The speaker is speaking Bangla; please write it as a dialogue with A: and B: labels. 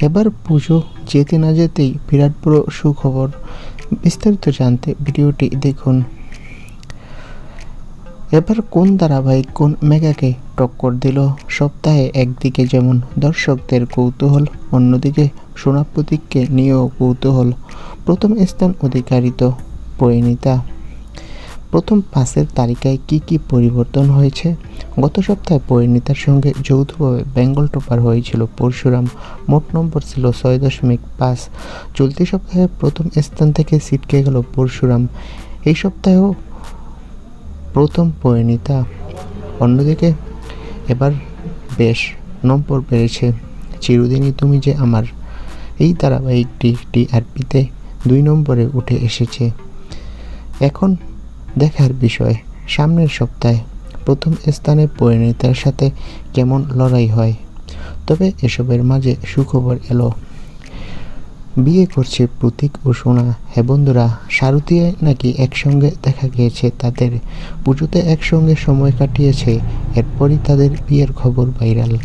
A: এবার পুজো, যেতে না যেতেই বিরাট বড় সুখবর। বিস্তারিত জানতে ভিডিওটি দেখুন। এবার কোন ধারাবাহিক, কোন মেগাকে টক্কর দিল? সপ্তাহে একদিকে যেমন দর্শকদের কৌতূহল, অন্যদিকে সোনা প্রতীককে নিয়েও কৌতূহল। প্রথম স্থান অধিকারিত পরিণীতা। প্রথম পাসের তালিকায় কি কি পরিবর্তন হয়েছে? গত সপ্তাহে পরিণীতার সঙ্গে যৌথভাবে বেঙ্গল টপার হয়েছিল পরশুরাম। মোট নম্বর ছিল ছয় দশমিক পাঁচ। চলতি সপ্তাহে প্রথম স্থান থেকে ছিটকে গেল পরশুরাম। এই সপ্তাহেও প্রথম পরিণীতা। অন্যদিকে এবার বেশ নম্বর বেড়েছে। চিরদিনই তুমি যে আমার। এই ধারাবাহিকটি টিআরপিতে দুই নম্বরে উঠে এসেছে। এখন দেখার বিষয়। সামনের সপ্তাহে প্রথম স্থানে পরিণীতার সাথে কেমন লড়াই হয়? তবে এসবের মাঝে সুখবর এলো। বিয়ে করছে প্রতীক ও সোনা। হে বন্ধুরা শারুতিয়ে নাকি একসঙ্গে দেখা গিয়েছে তাদের? পুজোতে একসঙ্গে সময় কাটিয়েছে, এরপরই তাদের বিয়ের খবর ভাইরাল।